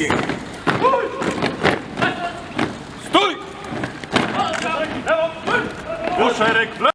bieg. Stój! Szereg w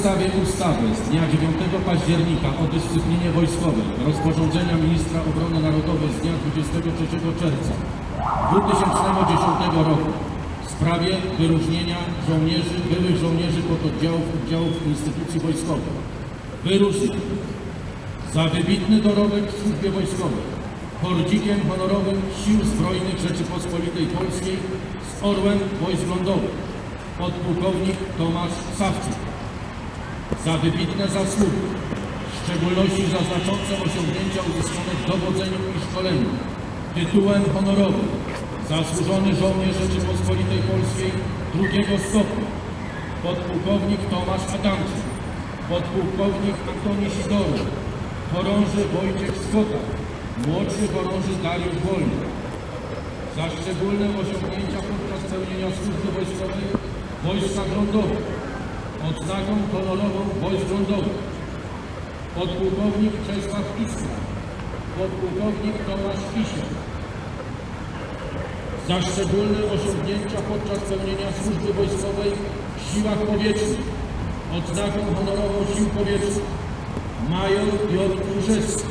podstawie ustawy z dnia 9 października o dyscyplinie wojskowej, rozporządzenia ministra obrony narodowej z dnia 23 czerwca 2010 roku w sprawie wyróżnienia żołnierzy, byłych żołnierzy pododdziałów oddziałów instytucji wojskowych. Wyróżnię za wybitny dorobek w służbie wojskowej, kordzikiem honorowym Sił Zbrojnych Rzeczypospolitej Polskiej z Orłem Wojsk Lądowych, podpułkownik Tomasz Sawczyk za wybitne zasługi, w szczególności za znaczące osiągnięcia uzyskane w dowodzeniu i szkoleniu, tytułem honorowym Zasłużony Żołnierz Rzeczypospolitej Polskiej drugiego stopnia, podpułkownik Tomasz Adamczyk, podpułkownik Antoni Sidorów, chorąży Wojciech Skota, młodszy chorąży Dariusz Wolny. Za szczególne osiągnięcia podczas pełnienia służby wojskowej w wojskach odznaką honorową wojsk lądowych podpułkownik Czesław Iskra, podpułkownik Tomasz Kisiel. Za szczególne osiągnięcia podczas pełnienia służby wojskowej w siłach powietrznych. Odznaką honorową sił powietrznych. Major Piotr Kruszewski.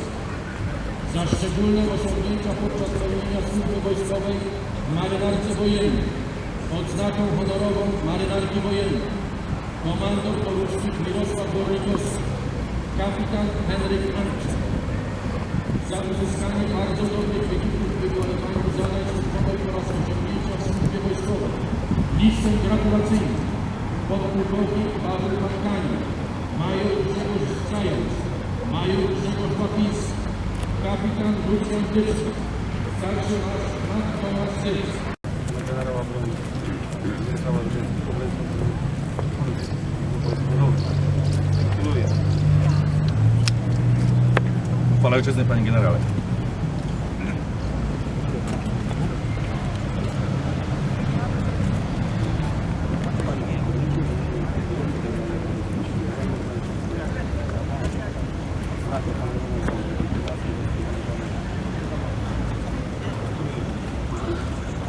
Za szczególne osiągnięcia podczas pełnienia służby wojskowej w marynarce wojennej. Odznaką honorową marynarki wojennej komandor porucznik Mirosław Borykowski, kapitan Henryk Anczyk. Za uzyskanie bardzo dobrych wyników wykonywania zadań służbowych oraz osiągnięcia w służbie wojskowej. Listem gratulacyjnym podpułkownik Paweł Markani, major Grzegorz Zając, major Grzegorz Papiński, kapitan Lucian Dyczny, starszy nasz Matt Tomasz Syrski, Chwała ojczyzny, panie generale.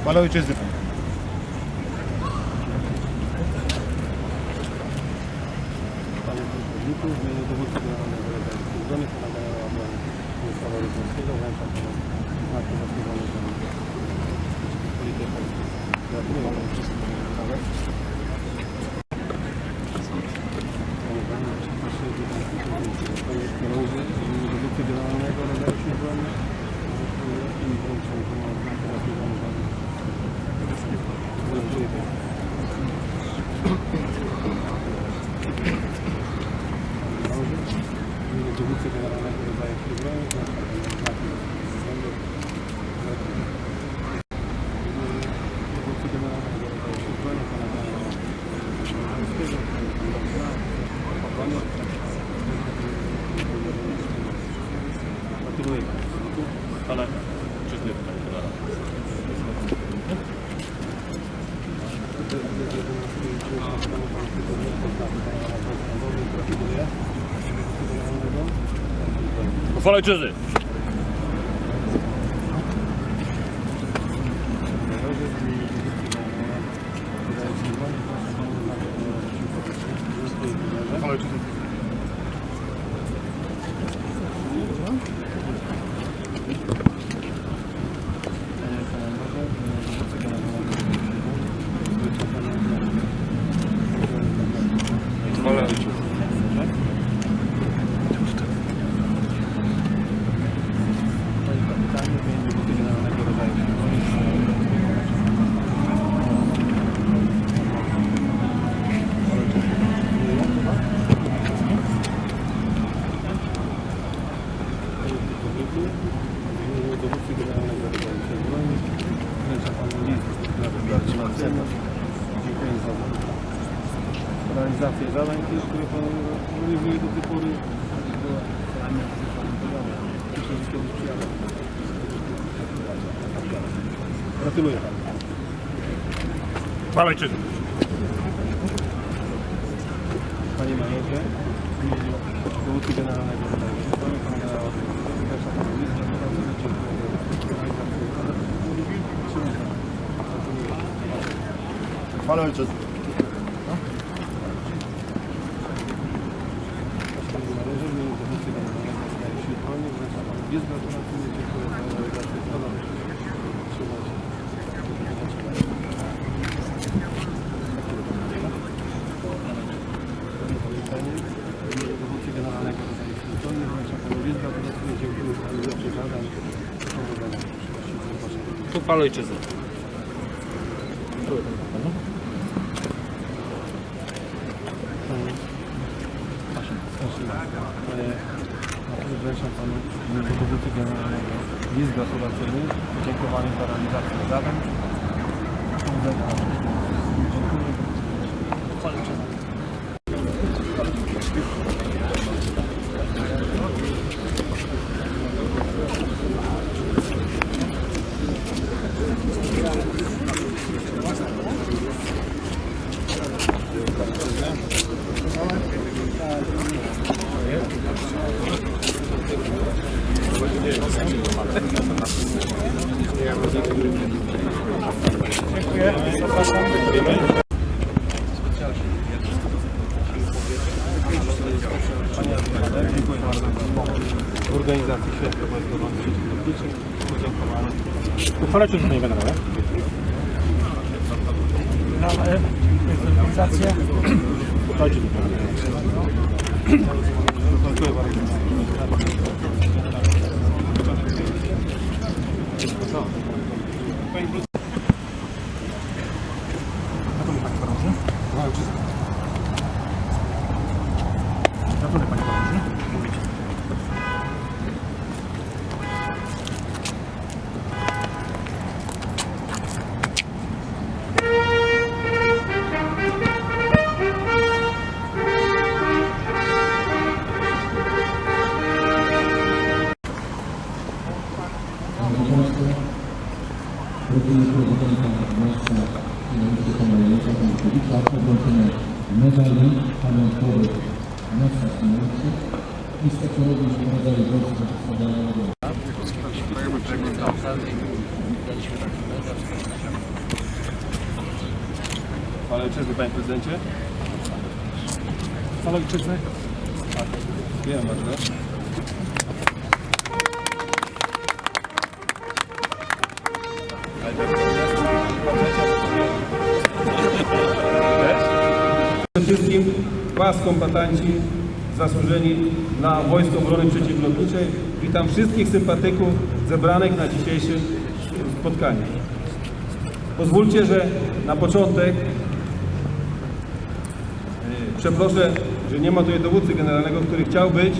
Chwała ojczyzny, panie. Pułkowniku, w imieniu generalnego generała broni Władysława Rydzyńskiego wręczam panu znaki zasłużone za politykę polską. Gratuluję panu wszystkim generale. Panie Panie, proszę witam panie kierowcy w imieniu dowódcy generalnego Rezerwy Sił Zbrojnych Gratuluję i wręczam panu znaki zasłużone za Gratuluję panu. W imieniu dowódcy generalnego rodzaju sił zbrojnych wręczam panu znaki zasłużone dowódcy generalnego rodzaju sił zbrojnych pana generała Szymborskiego, pana Gratuluję panu. Chwała ojczyzny, panie generale. Gratuluję. Generalnego. Chwała ojczyzny. Chwała ojczyzny. Chwała ojczyzny. Panie kapitanie, w imieniu dowódcy generalnego rodzaju sił zbrojnych. Panie pułkowniku, w imieniu dowódcy generalnego rodzaju sił zbrojnych wręczam panu list gratulacyjny. Dziękuję za realizację zadań, które pan realizuje do tej pory. Była starania Cieszę się, że kiedyś przyjadę. Gratuluję panu. Ojczyzny. Panie majorze, w imieniu dowódcy generalnego rodzaju sił zbrojnych, pana generała Wreszta panu list gratulacyjny. Dziękuję pan. Gratuluję. Chwała ojczyzny. Panie majorze, w imieniu dowódcy generalnego rodzaju sił zbrojnych, wręczam panu list gratulacyjny. Dziękuję za realizację zadań. Trzymaj się. Panie w imieniu dowódcy generalnego rodzaju sił zbrojnych, wręczam panu list gratulacyjny. Dziękuję za realizację zadań. Powodzenia w przyszłości. Zapraszam. Chwała ojczyzny. Wręczam panu w imieniu dowódcy generalnego list gratulacyjny. Dziękowanie za realizację zadań. Panie admirale, dziękuję bardzo w organizacji Święta Wojskowej Sieci Lotniczych. Podziękowanie. Uchwała ojczyzny, panie generale. Organizację. Ojczyzny, panie Ojczyzny. Wiem bardzo. Przede wszystkim Was, kombatanci, zasłużeni na Wojsko Obrony Przeciwlotniczej. Witam wszystkich sympatyków zebranych na dzisiejszym spotkaniu. Pozwólcie, że na początek przeproszę, że nie ma tutaj dowódcy generalnego, który chciał być.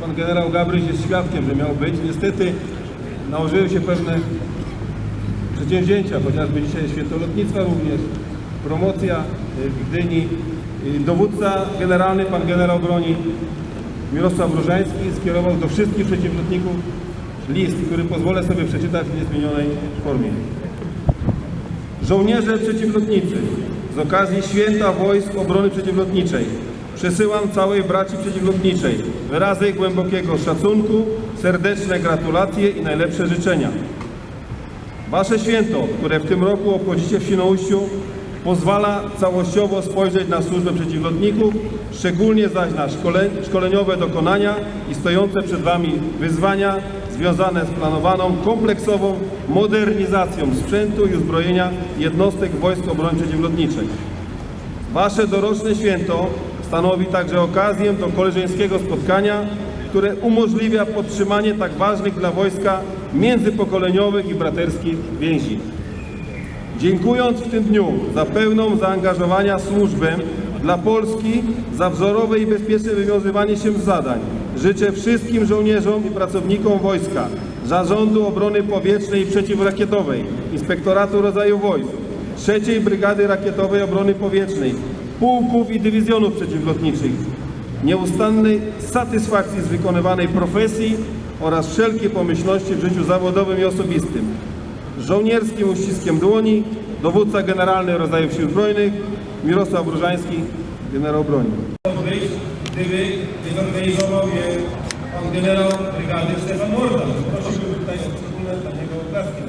Pan generał Gabryś jest świadkiem, że miał być. Niestety nałożyły się pewne przedsięwzięcia, chociażby dzisiaj święto lotnictwa również, promocja y, w Gdyni. Y, Dowódca generalny, pan generał broni Mirosław Różański skierował do wszystkich przeciwlotników list, który pozwolę sobie przeczytać w niezmienionej formie. Żołnierze przeciwlotnicy, z okazji Święta Wojsk Obrony Przeciwlotniczej przesyłam całej braci przeciwlotniczej wyrazy głębokiego szacunku, serdeczne gratulacje i najlepsze życzenia. Wasze święto, które w tym roku obchodzicie w Świnoujściu, pozwala całościowo spojrzeć na służbę przeciwlotników, szczególnie zaś na szkole, szkoleniowe dokonania i stojące przed Wami wyzwania związane z planowaną kompleksową modernizacją sprzętu i uzbrojenia jednostek Wojsk Obrony Przeciwlotniczej. Wasze doroczne święto stanowi także okazję do koleżeńskiego spotkania, które umożliwia podtrzymanie tak ważnych dla wojska międzypokoleniowych i braterskich więzi. Dziękując w tym dniu za pełną zaangażowania służbę dla Polski, za wzorowe i bezpieczne wywiązywanie się z zadań, życzę wszystkim żołnierzom i pracownikom wojska, Zarządu Obrony Powietrznej i Przeciwrakietowej, Inspektoratu Rodzaju Wojsk, III Brygady Rakietowej Obrony Powietrznej, pułków i dywizjonów przeciwlotniczych, nieustannej satysfakcji z wykonywanej profesji oraz wszelkiej pomyślności w życiu zawodowym i osobistym. Żołnierskim uściskiem dłoni dowódca generalny rodzajów sił zbrojnych Mirosław Różański, generał broni. Zorganizował je pan generał brygady Stefan Mordan. Prosiłbym tutaj o wspólne dla niego oklaski.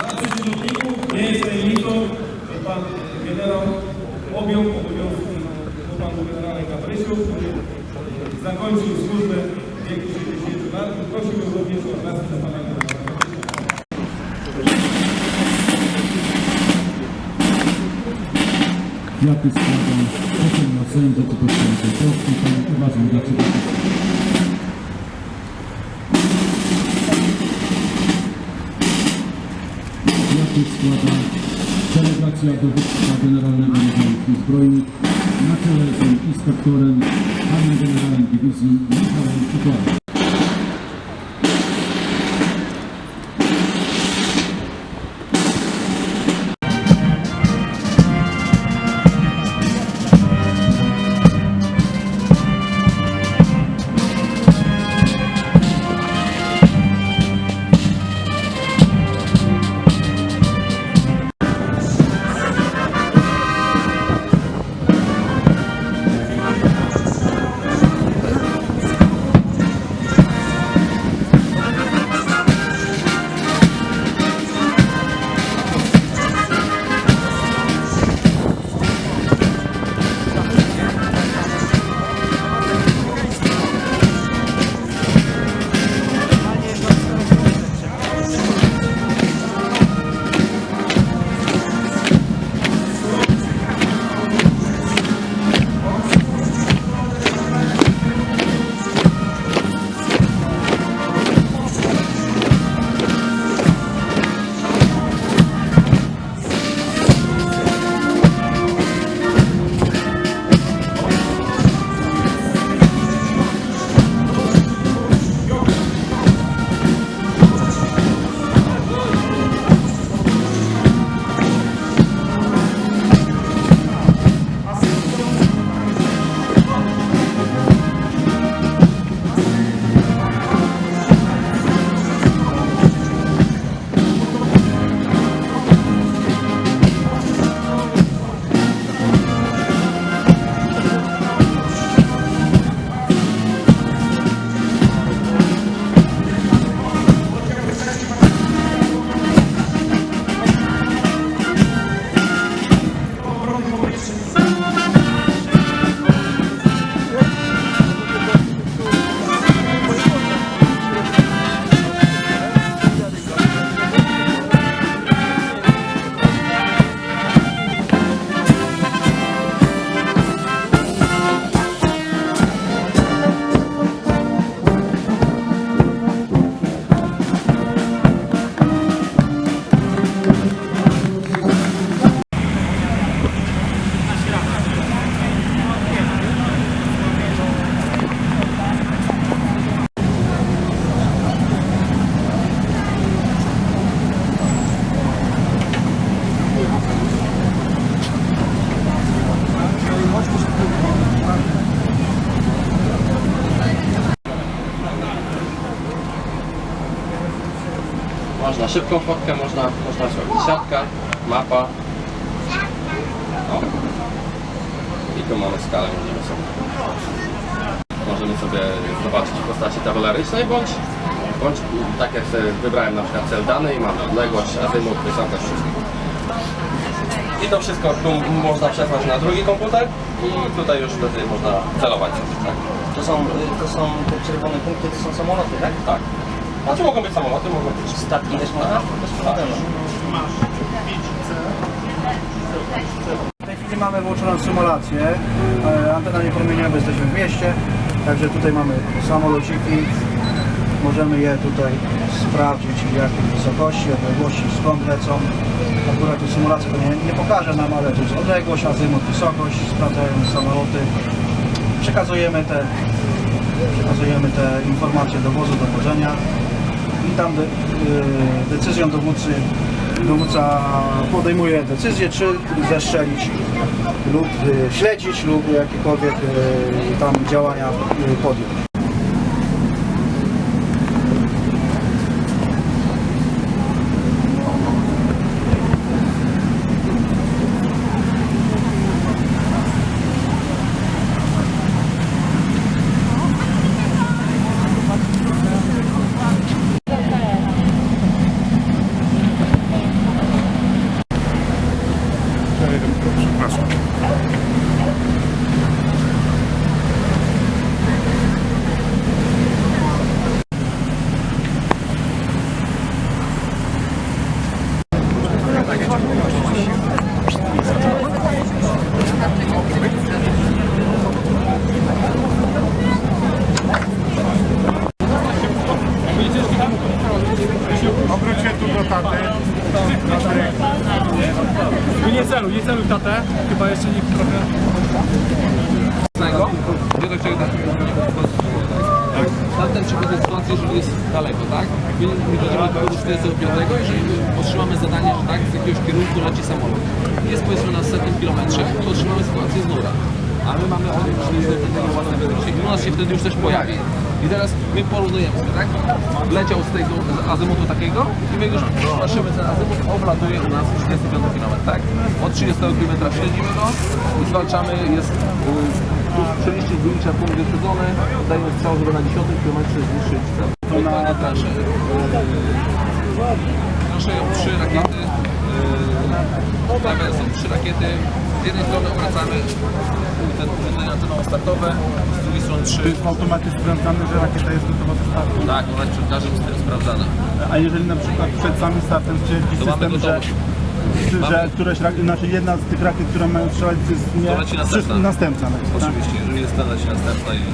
Dla przeciwników nie jest tajemnicą, że pan generał objął obowiązki po panu generale Gabrysiu, który zakończył służbę w wieku 60 lat. Prosiłbym również o oklaski dla pana generała. Kwiaty składa poseł na Sejm Rzeczypospolitej Polskiej, pan Ewa Żądaczyk. Kwiaty składa delegacja dowództwa generalnego Sił Zbrojnych na czele z inspektorem, panem generałem dywizji Michałem Kucharem. Szybką fotkę można, można zrobić siatka, mapa. O. I tu mamy skalę, możemy sobie, możemy sobie zobaczyć w postaci tabelarycznej, bądź, bądź tak jak wybrałem na przykład cel dany i mamy odległość, azymut, wysokość, wszystko. I to wszystko tu można przesłać na drugi komputer i tutaj już wtedy można celować tak? To są, y, to są te czerwone punkty, to są samoloty, tak? Tak. Znaczy mogą być samoloty, mogą być Statki też można? Bez problemu. W tej chwili mamy włączoną symulację. E, Antena niepromieniowa, bo jesteśmy w mieście. Także tutaj mamy samolociki. Możemy je tutaj sprawdzić w jakiej wysokości, odległości, skąd lecą. Akurat tu symulacja to nie, nie pokaże nam, ale tu jest odległość, azymut, wysokość. Sprawdzając samoloty. Przekazujemy te, przekazujemy te informacje do wozu dowodzenia i tam de, y, decyzją dowódcy, dowódca podejmuje decyzję, czy zestrzelić lub y, śledzić lub jakiekolwiek y, tam działania podjąć. Obróć się tu do taty. Nie celuj, nie celuj tatę. Chyba jeszcze nie trochę... Tamten przychodzi w sytuacji, jeżeli jest daleko, tak? My my dojdziemy do kogoś 45, jeżeli otrzymamy zadanie, że tak, z jakiegoś kierunku leci samolot. Jest powiedzmy na setnym kilometrze, to otrzymamy sytuację z nura. A my mamy z pewnego własnego wyjścia i u nas się wtedy już też pojawi. I teraz my porównujemy tak? Leciał z tego z azymutu takiego i my już patrzymy ten azymut, oblatuje u nas 35 km, tak? Od 30 km śledzimy go i zwalczamy, jest plus 30 zdjęcia punkt dajemy strzał, żeby na 10 km zniszczyć cel. To na nasze y, nasze trzy rakiety, yy, są trzy rakiety, z jednej strony obracamy urządzenia cenowo-startowe, 193. To jest w automacie sprawdzane, że rakieta jest gotowa do startu? Tak, ona jest przed każdym sterem sprawdzana. A jeżeli na przykład przed samym startem stwierdzi To mamy system, że, gotowość. że któraś, znaczy jedna z tych rakiet, które mają strzelać jest nie... To leci następna. Następna tak? Oczywiście, jeżeli jest ta leci następna i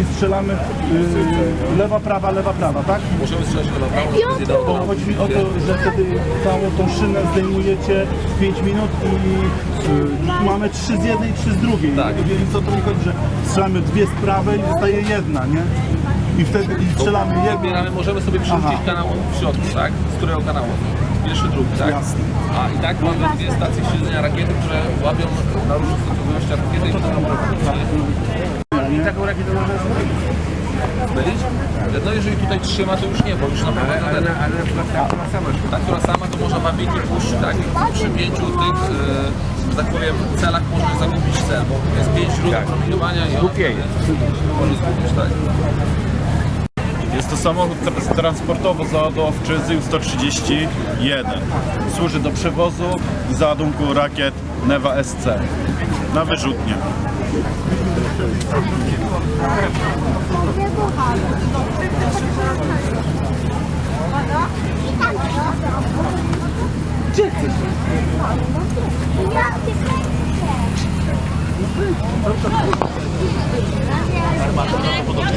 i strzelamy yy, lewa, prawa, lewa, prawa, tak? możemy strzelać nie dało Bo nam- chodzi mi o to, że wtedy całą tą szynę zdejmujecie w 5 minut i y, mamy 3 z jednej, 3 z drugiej. Tak. Więc o to mi chodzi, że strzelamy dwie z prawej i zostaje jedna, nie? I wtedy i strzelamy jedną. Wybieramy, możemy sobie przerzucić Aha. kanał w środku, tak? Z którego kanału? Pierwszy, drugi, tak? Jasne. A i tak mamy dwie stacje śledzenia rakiety, które łapią na różnych stopniowościach rakiety i potem taką rakietę można zrobić. mylić. No jeżeli tutaj trzyma, to już nie, bo już na pewno ale, ale, ale ta, która sama, ta, która sama to można puścić, tak? I przy pięciu tych, e, że tak powiem, celach może zagubić cel, bo jest pięć źródeł promieniowania i on może zgubić, tak? Jest to samochód tra- transportowo-załadowczy ZIL-131. Służy do przewozu i załadunku rakiet NEWA SC na wyrzutnie. Trzymaj.